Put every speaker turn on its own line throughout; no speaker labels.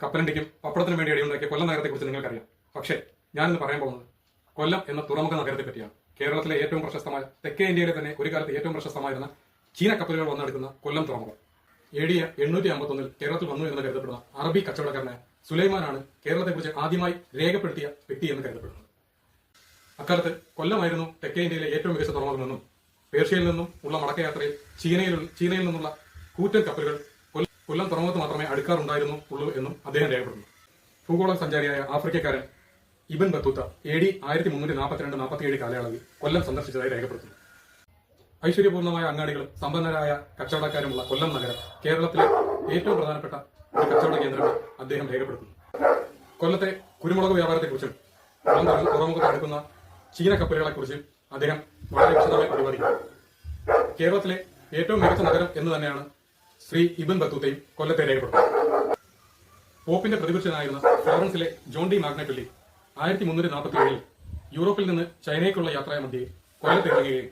കപ്പലണ്ടിക്കും പപ്പടത്തിനും വേണ്ടി അടിയുണ്ടാക്കിയ കൊല്ലം നഗരത്തെക്കുറിച്ച് നിങ്ങൾക്കറിയാം. പക്ഷേ ഞാനിന്ന് പറയാൻ പോകുന്നത് കൊല്ലം എന്ന തുറമുഖ നഗരത്തെ പറ്റിയാണ് കേരളത്തിലെ ഏറ്റവും പ്രശസ്തമായ തെക്കേ ഇന്ത്യയിലെ തന്നെ ഒരു കാലത്ത് ഏറ്റവും പ്രശസ്തമായിരുന്ന ചീന കപ്പലുകൾ വന്നെടുക്കുന്ന കൊല്ലം തുറമുഖം. എ എണ്ണൂറ്റി അമ്പത്തൊന്നിൽ കേരളത്തിൽ വന്നു എന്ന് കരുതപ്പെടുന്ന അറബി കച്ചവടക്കാരനായ സുലൈമാനാണ് കേരളത്തെക്കുറിച്ച് ആദ്യമായി രേഖപ്പെടുത്തിയ വ്യക്തി എന്ന് കരുതപ്പെടുന്നത്. അക്കാലത്ത് കൊല്ലമായിരുന്നു തെക്കേ ഇന്ത്യയിലെ ഏറ്റവും മികച്ച തുറമുഖമെന്നും പേർഷ്യയിൽ നിന്നും ഉള്ള മടക്കയാത്രയിൽ ചീനയിൽ ചീനയിൽ നിന്നുള്ള കൂറ്റൻ കപ്പലുകൾ കൊല്ലം തുറമുഖത്ത് മാത്രമേ അടുക്കാറുണ്ടായിരുന്നു ഉള്ളൂ എന്നും അദ്ദേഹം രേഖപ്പെടുന്നു. ഭൂഗോള സഞ്ചാരിയായ ആഫ്രിക്കക്കാരൻ ഇബൻ ബത്തൂത്ത എ ഡി ആയിരത്തി മുന്നൂറ്റി നാൽപ്പത്തിരണ്ട് നാൽപ്പത്തിയേഴ് കാലയളവിൽ കൊല്ലം സന്ദർശിച്ചതായി രേഖപ്പെടുത്തുന്നു. ഐശ്വര്യപൂർണമായ അങ്ങാടികളും സമ്പന്നരായ കച്ചവടക്കാരുമുള്ള കൊല്ലം നഗരം കേരളത്തിലെ ഏറ്റവും പ്രധാനപ്പെട്ട ഒരു കച്ചവട കേന്ദ്രമായി അദ്ദേഹം രേഖപ്പെടുത്തുന്നു. കൊല്ലത്തെ കുരുമുളക് വ്യാപാരത്തെക്കുറിച്ചും തുറമുഖത്ത് അടുക്കുന്ന ചീന കപ്പലുകളെക്കുറിച്ചും അദ്ദേഹം വളരെ വിശദമായി പ്രതിപാദിക്കുന്നു. കേരളത്തിലെ ഏറ്റവും മികച്ച നഗരം എന്ന് തന്നെയാണ് ശ്രീ ഇബൻ ബത്തൂത്തയും കൊല്ലത്തെ രേഖപ്പെടുത്തുന്നത്. പോപ്പിന്റെ പ്രതിപക്ഷനായിരുന്ന ഫ്ലോറൻസിലെ ജോൺ ഡി മാഗ്നറ്റുള്ളി ആയിരത്തി മുന്നൂറ്റി നാൽപ്പത്തി ഏഴിൽ യൂറോപ്പിൽ നിന്ന് ചൈനയ്ക്കുള്ള യാത്രാ മധ്യേ കൊല്ലത്ത് ഇറങ്ങുകയും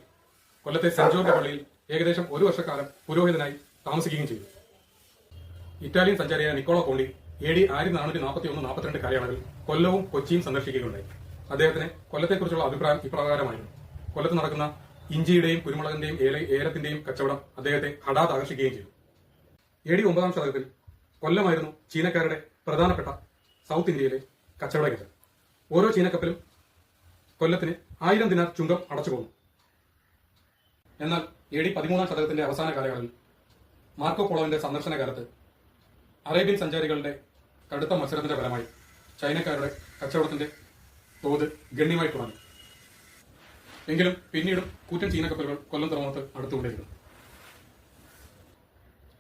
കൊല്ലത്തെ സെന്റ് പള്ളിയിൽ ഏകദേശം ഒരു വർഷക്കാലം പുരോഹിതനായി താമസിക്കുകയും ചെയ്തു. ഇറ്റാലിയൻ സഞ്ചാരിയായ നിക്കോളോ കോണ്ടി എ ഡി ആയിരത്തി നാനൂറ്റി നാൽപ്പത്തി ഒന്ന് നാൽപ്പത്തിരണ്ട് കാലയളവിൽ കൊല്ലവും കൊച്ചിയും സന്ദർശിക്കുകയുണ്ടായി. അദ്ദേഹത്തിന് കൊല്ലത്തെക്കുറിച്ചുള്ള അഭിപ്രായം ഇപ്രകാരമായിരുന്നു. കൊല്ലത്ത് നടക്കുന്ന ഇഞ്ചിയുടെയും കുരുമുളകിന്റെയും ഏലത്തിന്റെയും കച്ചവടം അദ്ദേഹത്തെ ഹഠാത് ആകർഷിക്കുകയും ചെയ്തു. എ ഡി ഒമ്പതാം ശതകത്തിൽ കൊല്ലമായിരുന്നു ചീനക്കാരുടെ പ്രധാനപ്പെട്ട സൗത്ത് ഇന്ത്യയിലെ കച്ചവട കേന്ദ്രം ഓരോ ചീനക്കപ്പലും കൊല്ലത്തിന് ആയിരം ദിനാർ ചുങ്കം അടച്ചു പോകുന്നു എന്നാൽ എ ഡി പതിമൂന്നാം ശതകത്തിന്റെ അവസാന കാലയളവിൽ മാർക്കോ പോളോവിന്റെ സന്ദർശന കാലത്ത് അറേബ്യൻ സഞ്ചാരികളുടെ കടുത്ത മത്സരത്തിന്റെ ഫലമായി ചൈനക്കാരുടെ കച്ചവടത്തിന്റെ തോത് ഗണ്യമായി കുറഞ്ഞു. എങ്കിലും പിന്നീടും കൂറ്റൻ ചീനക്കപ്പലുകൾ കൊല്ലം തുറമുഖത്ത് അടുത്തുകൊണ്ടിരുന്നു.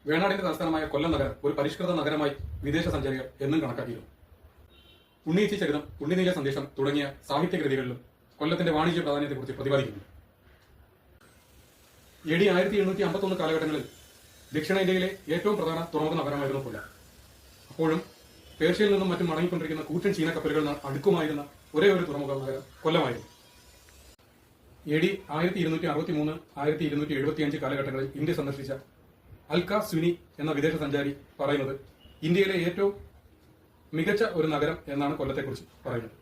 വേണാടിന്റെ തലസ്ഥാനമായ കൊല്ലം നഗരം ഒരു പരിഷ്കൃത നഗരമായി വിദേശ സഞ്ചാരികൾ എന്നും കണക്കാക്കിയിരുന്നു. ഉണ്ണീച്ചി ചരിതം ഉണ്ണിനീല സന്ദേശം തുടങ്ങിയ സാഹിത്യകൃതികളിലും കൊല്ലത്തിന്റെ വാണിജ്യ പ്രാധാന്യത്തെക്കുറിച്ച് പ്രതിപാദിക്കുന്നു. എ ഡി ആയിരത്തി എണ്ണൂറ്റി അമ്പത്തൊന്ന് കാലഘട്ടങ്ങളിൽ ദക്ഷിണേന്ത്യയിലെ ഏറ്റവും പ്രധാന തുറമുഖ നഗരമായിരുന്നു കൊല്ലം. അപ്പോഴും പേർഷ്യയിൽ നിന്നും മറ്റും മടങ്ങിക്കൊണ്ടിരിക്കുന്ന കൂറ്റൻ ചീന കപ്പലുകൾ അടുക്കുമായിരുന്ന ഒരേ ഒരു തുറമുഖ നഗരം കൊല്ലമായിരുന്നു. എ ഡി ആയിരത്തി ഇരുന്നൂറ്റി അറുപത്തി മൂന്ന് ആയിരത്തി ഇരുന്നൂറ്റി എഴുപത്തി അഞ്ച് കാലഘട്ടങ്ങളിൽ ഇന്ത്യ സന്ദർശിച്ച അൽക്ക സുനി എന്ന വിദേശ സഞ്ചാരി പറയുന്നത് ഇന്ത്യയിലെ ഏറ്റവും മികച്ച ഒരു നഗരം എന്നാണ് കൊല്ലത്തെക്കുറിച്ച് പറയുന്നത്.